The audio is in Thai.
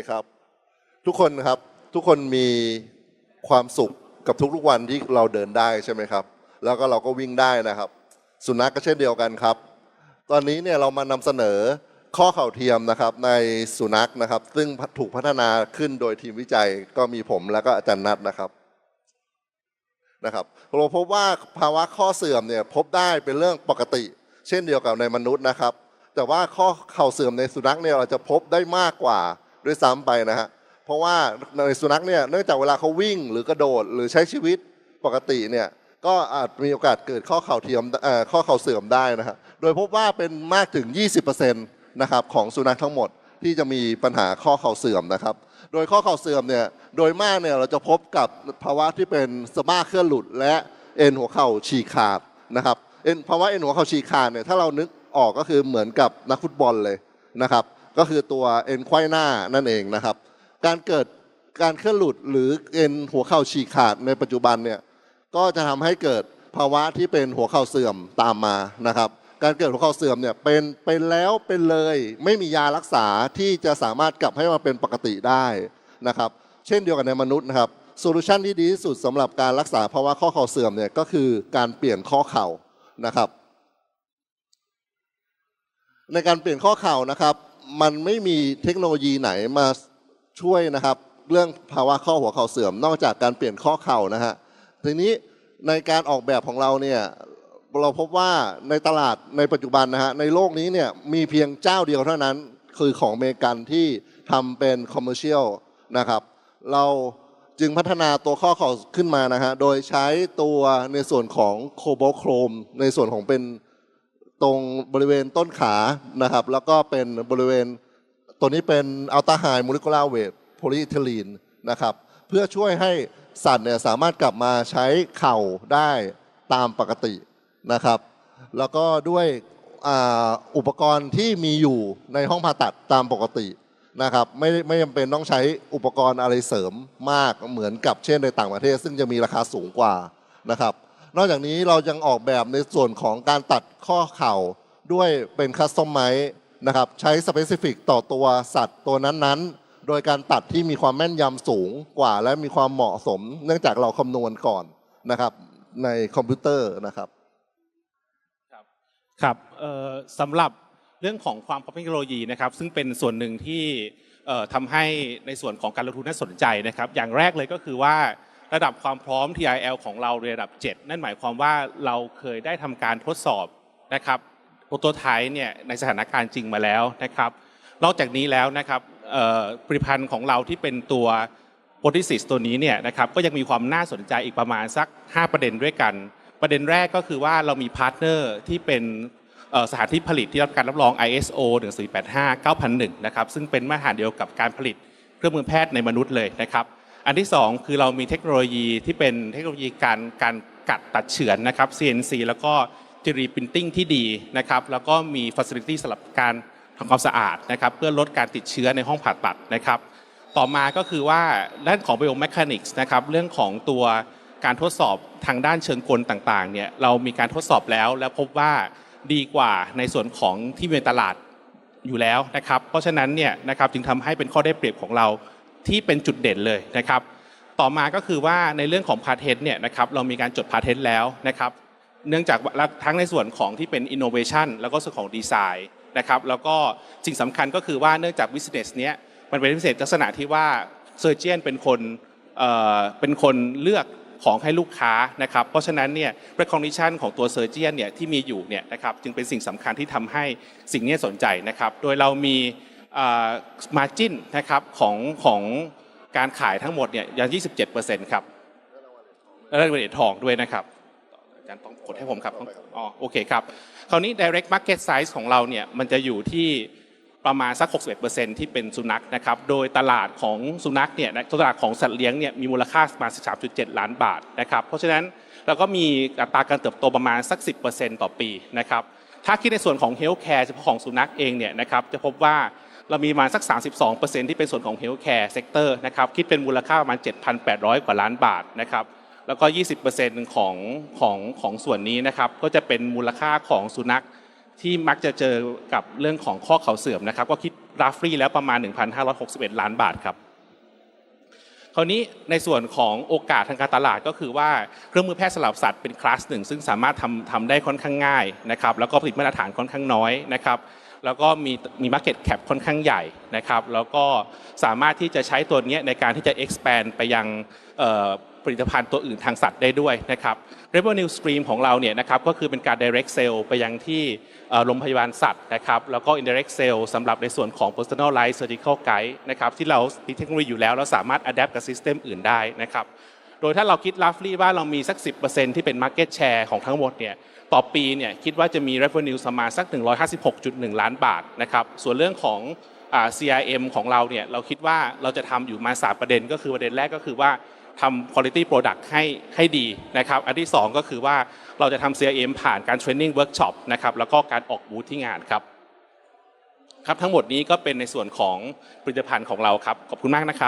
คครับ ทุกคนครับ ทุกคนมีความสุขกับทุกๆวันที่เราเดินได้ใช่ไหมครับ แล้วก็เราก็วิ่งได้นะครับ สุนัขก็เช่นเดียวกันครับ ตอนนี้เนี่ยเรามานำเสนอข้อเข่าเทียมนะครับในสุนัขนะครับ ซึ่งถูกพัฒนาขึ้นโดยทีมวิจัยก็มีผมแล้วก็อาจารย์นัทนะครับนะครับเราพบว่าภาวะข้อเสื่อมเนี่ยพบได้เป็นเรื่องปกติ เช่นเดียวกับในมนุษย์นะครับ แต่ว่าข้อเข่าเสื่อมในสุนัขเนี่ยเราจะพบได้มากกว่า ด้วยซ้ำไปนะฮะเพราะว่าในสุนัขเนี่ยเนื่องจากเวลาเขาวิ่งหรือกระโดดหรือใช้ชีวิตปกติเนี่ยก็อาจมีโอกาสเกิดข้อเข่าเทียมเอ่อข้อเข่าเสื่อมได้นะฮะโดยพบว่าเป็นมากถึง 20%นะครับของสุนัขทั้งหมดที่จะมีปัญหาข้อเข่าเสื่อมนะครับ โดยข้อเข่าเสื่อมเนี่ยโดยมากเนี่ยเราจะพบกับภาวะที่เป็นสะบ้าเคลื่อนหลุด และเอ็นหัวเข่าฉีกขาดนะครับเอ็นภาวะเอ็นหัวเข่าฉีกขาดเนี่ยถ้าเรานึกออกก็คือเหมือนกับนักฟุตบอลเลยนะครับ ก็คือตัวเอ็นไขว้หน้านั่นเองนะครับ การเกิดการเคลื่อนหลุดหรือเอ็นหัวเข่าฉีกขาดในปัจจุบันเนี่ยก็จะทำให้เกิดภาวะที่เป็นหัวเข่าเสื่อมตามมานะครับ การเกิดหัวเข่าเสื่อมเนี่ยเป็นเป็นแล้วเป็นเลย ไม่มียารักษาที่จะสามารถกลับให้มาเป็นปกติได้นะครับ เช่นเดียวกันในมนุษย์นะครับโซลูชันที่ดีที่สุดสำหรับการรักษาภาวะข้อเข่าเสื่อมเนี่ยก็คือการเปลี่ยนข้อเข่านะครับ ในการเปลี่ยนข้อเข่านะครับ มันไม่มีเทคโนโลยีไหนมาช่วยนะครับ เรื่องภาวะข้อหัวเข่าเสื่อม นอกจากการเปลี่ยนข้อเข่านะฮะทีนี้ในการออกแบบของเราเนี่ยเราพบว่าในตลาดในปัจจุบันนะฮะในโลกนี้เนี่ยมีเพียงเจ้าเดียวเท่านั้นคือของอเมริกันที่ทำเป็นคอมเมอร์เชียลนะครับ เราจึงพัฒนาตัวข้อเข่าขึ้นมานะฮะโดยใช้ตัวในส่วนของโคโบโครม ในส่วนของเป็น ตรงบริเวณต้นขานะครับ แล้วก็เป็นบริเวณตัวนี้เป็นอัลตาไฮโมเลกุลาเวทโพลีเอทิลีนนะครับ เพื่อช่วยให้สัตว์เนี่ยสามารถกลับมาใช้เข่าได้ตามปกตินะครับ แล้วก็ด้วยออุปกรณ์ที่มีอยู่ในห้องผ่าตัดตามปกตินะครับไม่ไม่จำเป็นต้องใช้อุปกรณ์อะไรเสริมมากเหมือนกับเช่นในต่างประเทศ ซึ่งจะมีราคาสูงกว่านะครับ นอกจากนี้เรายังออกแบบในส่วนของการตัดข้อเข่าด้วยเป็นคัสตอมไมนะครับใช้สเปซิฟิกต่อตัวสัตว์ตัวนั้นๆ โดยการตัดที่มีความแม่นยำสูงกว่า และมีความเหมาะสม เนื่องจากเราคำนวณก่อนนะครับในคอมพิวเตอร์นะครับครับสำหรับเรื่องของความพร้อมเทคโนโลยีนะครับ ซึ่งเป็นส่วนหนึ่งที่ทำให้ในส่วนของการลงทุนน่าสนใจนะครับ อย่างแรกเลยก็คือว่า ระดับความพร้อม TIL ของเราระดับ 7 นั่นหมายความว่าเราเคยได้ทำการทดสอบนะครับโปรโตไทป์เนี่ยในสถานการณ์จริงมาแล้วนะครับ นอกจากนี้แล้วนะครับผลิตภัณฑ์ของเราที่เป็นตัวโปรติซิสตัวนี้เนี่ยนะครับก็ยังมีความน่าสนใจอีกประมาณสัก 5 ประเด็นด้วยกัน ประเด็นแรกก็คือว่าเรามีพาร์ทเนอร์ที่เป็นสถานที่ผลิตที่รับการรับรอง ISO 1485 9001 นะครับซึ่งเป็นมาตรฐานเดียวกับการผลิตเครื่องมือแพทย์ในมนุษย์เลยนะครับ อันที่ 2 คือเรามีเทคโนโลยีที่เป็นเทคโนโลยีการการกัดตัดเฉือนนะครับ CNC แล้วก็ 3D Printing ที่ดีนะครับ แล้วก็มี Facility สำหรับการทำความสะอาดนะครับ เพื่อลดการติดเชื้อในห้องผ่าตัดนะครับ ต่อมาก็คือว่าด้านของ biomechanics นะครับ เรื่องของตัวการทดสอบทางด้านเชิงกลต่างๆเนี่ยเรามีการทดสอบแล้วและพบว่าดีกว่าในส่วนของที่มีในตลาดอยู่แล้วนะครับ เพราะฉะนั้นเนี่ยนะครับจึงทำให้เป็นข้อได้เปรียบของเรา ที่เป็นจุดเด่นเลยนะครับ ต่อมาก็คือว่าในเรื่องของพาเทนเนี่ยนะครับเรามีการจดพาเทนแล้วนะครับ เนื่องจากทั้งในส่วนของที่เป็น innovation แล้วก็ส่วนของดีไซน์นะครับแล้วก็สิ่งสำคัญก็คือว่าเนื่องจาก business เนี้ยมันเป็นพิเศษลักษณะที่ว่า surgeon เป็นคนเอ่อเป็นคนเลือกของให้ลูกค้านะครับ เพราะฉะนั้นเนี่ย recognition ของตัว surgeon เนี่ยที่มีอยู่เนี่ยนะครับจึงเป็นสิ่งสำคัญที่ทำให้สิ่งนี้สนใจนะครับ โดยเรามี เอ่อ margin นะครับของของการขายทั้งหมดเนี่ยยัง27%ครับและได้เหรียญทองด้วยนะครับอาจารย์ต้องกดให้ผมครับอ๋อโอเคครับ คราวนี้ direct market size ของเราเนี่ยมันจะอยู่ที่ประมาณสัก 61%ที่เป็นสุนัขนะครับ โดยตลาดของสุนัขเนี่ยตลาดของสัตว์เลี้ยงเนี่ยมีมูลค่าประมาณ 13.7 ล้านบาทนะครับ เพราะฉะนั้นเราก็มีอัตราการเติบโตประมาณสัก 10%ต่อปีนะครับ ถ้าคิดในส่วนของ healthcare เฉพาะของสุนัขเองเนี่ยนะครับจะพบว่า เรามีมาสัก 32%ที่เป็นส่วนของ healthcare sector นะครับคิดเป็นมูลค่าประมาณ 7,800 กว่าล้านบาทนะครับแล้วก็ 20%ของของของส่วนนี้นะครับก็จะเป็นมูลค่าของสุนัขที่มักจะเจอกับเรื่องของข้อเข่าเสื่อมนะครับก็คิดราฟรีแล้วประมาณ 1,561 ล้านบาทครับคราวนี้ในส่วนของโอกาสทางการตลาดก็คือว่าเครื่องมือแพทย์สลับสัตว์เป็นคลาสหนึ่งซึ่งสามารถทำทำได้ค่อนข้างง่ายนะครับแล้วก็ผลิตมาตรฐานค่อนข้างน้อยนะครับ แล้วก็มีมี Market Cap ค่อนข้างใหญ่นะครับ แล้วก็สามารถที่จะใช้ตัวนี้ในการที่จะ expand ไปยังผลิตภัณฑ์ตัวอื่นทางสัตว์ได้ด้วยนะครับ revenue stream ของเราเนี่ยนะครับก็คือเป็นการ direct sale ไปยังที่โรงพยาบาลสัตว์นะครับแล้วก็ indirect sale สำหรับในส่วนของ personalized surgical guide นะครับที่เรามีเทคโนโลยีอยู่แล้วเราสามารถ adapt กับ system อื่นได้นะครับ โดยถ้าเราคิด roughly ว่าเรามีสัก 10%ที่เป็น market share ของทั้งหมดเนี่ยต่อปีเนี่ยคิดว่าจะมี revenue ประมาณสัก 156.1 ล้านบาทนะครับส่วนเรื่องของอ่า CRM ของเราเนี่ยเราคิดว่าเราจะทำอยู่มาสามประเด็น ก็คือประเด็นแรกก็คือว่าทำ quality product ให้ให้ดีนะครับอันที่ 2 ก็คือว่าเราจะทำ CRM ผ่านการ training workshop นะครับแล้วก็การออกบูธที่งานครับครับทั้งหมดนี้ก็เป็นในส่วนของผลิตภัณฑ์ของเราครับขอบคุณมากนะครับ